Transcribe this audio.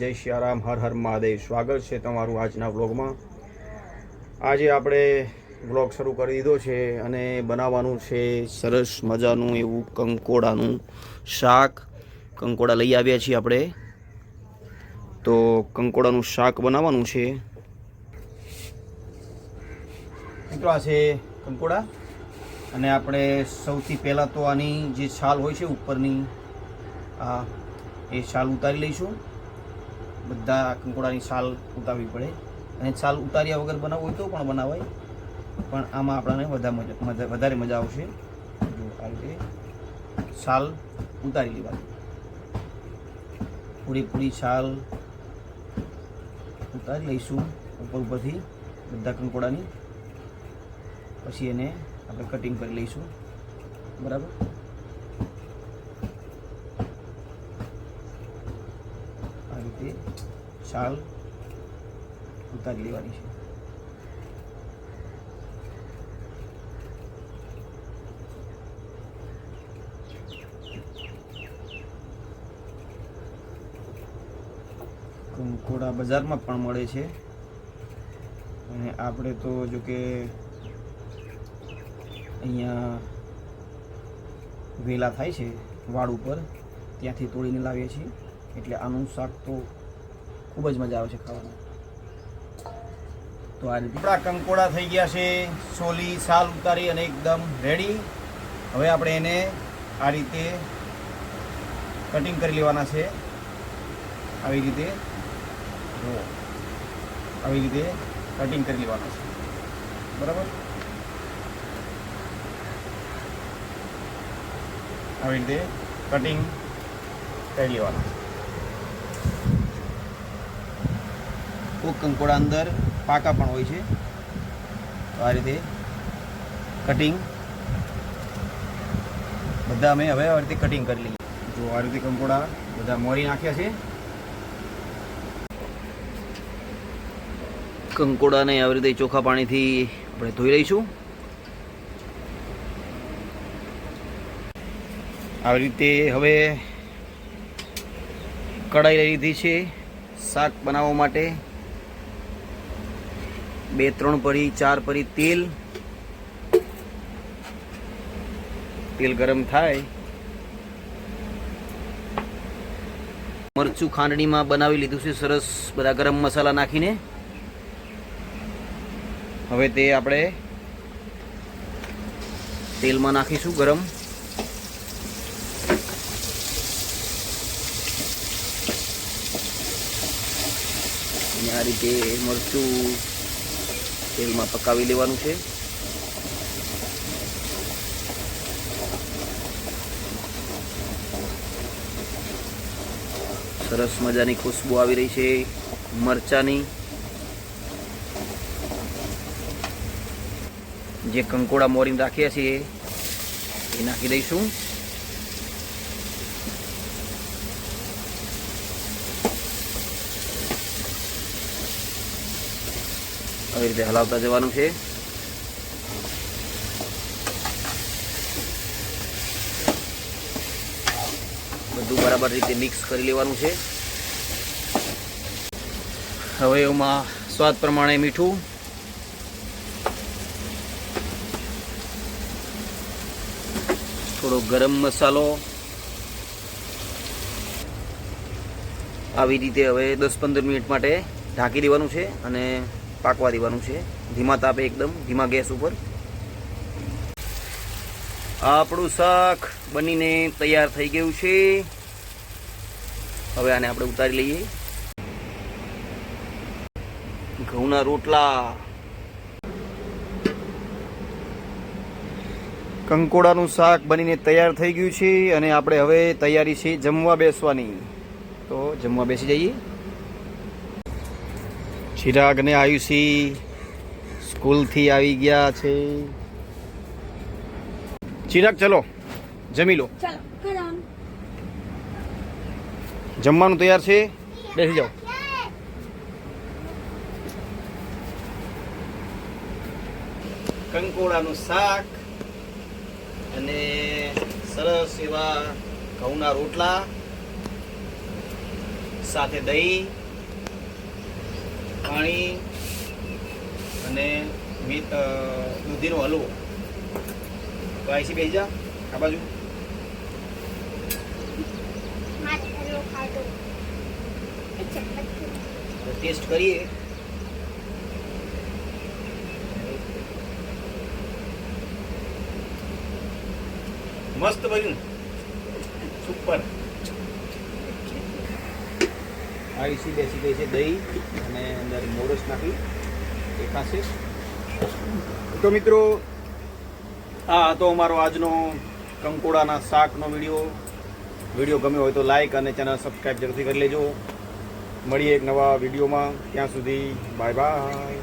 જય સિયારામ હર હર મહાદેવ. સ્વાગત છે તમારું આજના વ્લોગમાં. આજે આપણે વ્લોગ શરૂ કરી દીધો છે અને બનાવવાનું છે સરસ મજાનું એવું કંકોડાનું શાક. કંકોડા લઈ આવ્યા છીએ આપણે. તો કંકોડાનું શાક બનાવવાનું છે. મિત્રો આ છે કંકોડા? અને આપણે સૌથી પહેલાં તો આની જે છાલ હોય છે ઉપરની, આ એ છાલ ઉતારી લઈશું. બધા કંકોડાની છાલ ઉતારવી પડે. અને છાલ ઉતાર્યા વગર બનાવવું હોય તો પણ બનાવાય. પણ આમાં આપણને વધારે વધારે મજા આવશે. જો આ રીતે છાલ ઉતારી લેવાની. પૂરેપૂરી છાલ ઉતારી લઈશું ઉપર ઉપરથી બધા કંકોડાની. પછી એને આપણે કટિંગ કરી લઈશું. બરાબર આ રીતે છાલ ઉતારી લેવાની છે. કંકોડા બજારમાં પણ મળે છે. અને આપણે તો જો કે અહીંયા વેલા થાય છે વાડ ઉપર. ત્યાંથી તોડીને લાવીએ છીએ. એટલે આનું શાક તો ખૂબ જ મજા આવે છે ખાવાની. તો આ રીતે. કંકોડા થઈ ગયા છે સોલી સાલ ઉતારી અને એકદમ રેડી હવે આપણે એને આ રીતે કટિંગ કરી લેવાના છે. આવી રીતે. જો આવી રીતે કટિંગ કરી લેવાના છે. બરાબર? આવી રીતે કટિંગ કરી લેવાના કોક કંકોડા અંદર પાકા પણ હોય છે. તો આ રીતે કટિંગ બધા અમે હવે આવી રીતે કટિંગ કરી લઈએ. જો આ રીતે કંકોડા બધા મોરી નાખ્યા છે. કંકોડાને આવી રીતે ચોખા પાણીથી આપણે ધોઈ લઈશું. આવી રીતે હવે કઢાઈ લઈ લીધી છે શાક બનાવવા માટે. બે, ત્રણ પરી, ચાર પરી, તેલ. તેલ ગરમ થાય. મરચું ખાંડણીમાં બનાવી લીધું છે, સરસ બધા ગરમ મસાલા નાખીને. હવે તે આપણે તેલમાં નાખીશું ગરમ. આ રીતે મરચું તેલમાં પકાવી લેવાનું છે. સરસ મજાની ખુશ્બુ આવી રહી છે મરચાની. જે કંકોડા મોરીને રાખ્યા છીએ, એ નાખી દઈશું. આવી રીતે હલાવતા જવાનું છે. બધું બરાબર રીતે મિક્સ કરી લેવાનું છે. હવે એમાં સ્વાદ પ્રમાણે મીઠું. થોડો ગરમ મસાલો. આવી રીતે હવે દસ પંદર મિનિટ માટે ઢાંકી દેવાનું છે અને પાકવા દેવાનું છે. ધીમા તાપે એકદમ, ધીમા ગેસ ઉપર. આપણું શાક બનીને તૈયાર થઈ ગયું છે. હવે આને આપણે ઉતારી લઈએ. ઘઉંના રોટલા. કંકોડાનું શાક બનીને તૈયાર થઈ ગયું છે અને આપણે હવે તૈયારી છે જમવા બેસવાની. તો જમવા બેસી જઈએ. ચિરાગ ને આયુષી સ્કૂલથી આવી ગયા છે. ચિરાગ ચલો જમી લો. જમવાનું તૈયાર છે? બેસી જાઓ. કંકોડાનું શાક અને સરસ એવા ઘઉંના રોટલા સાથે દહીં પાણી અને મીઠ દૂધીનો હલવો. તો આઈસી બેસી જા આ બાજુ. ટેસ્ટ કરીએ. મસ્ત બન્યું. સુપર. આઈસી બેસી ગઈ છે દહીં અને અંદર મોરસ નાખી દેખાશે તો મિત્રો, આ હતો અમારો આજનો કંકોડાના શાકનો વીડિયો. વીડિયો ગમ્યો હોય તો લાઈક અને ચેનલ સબસ્ક્રાઈબ જરૂરથી કરી લેજો. મળીએ એક નવા વિડીયોમાં. ત્યાં સુધી બાય બાય.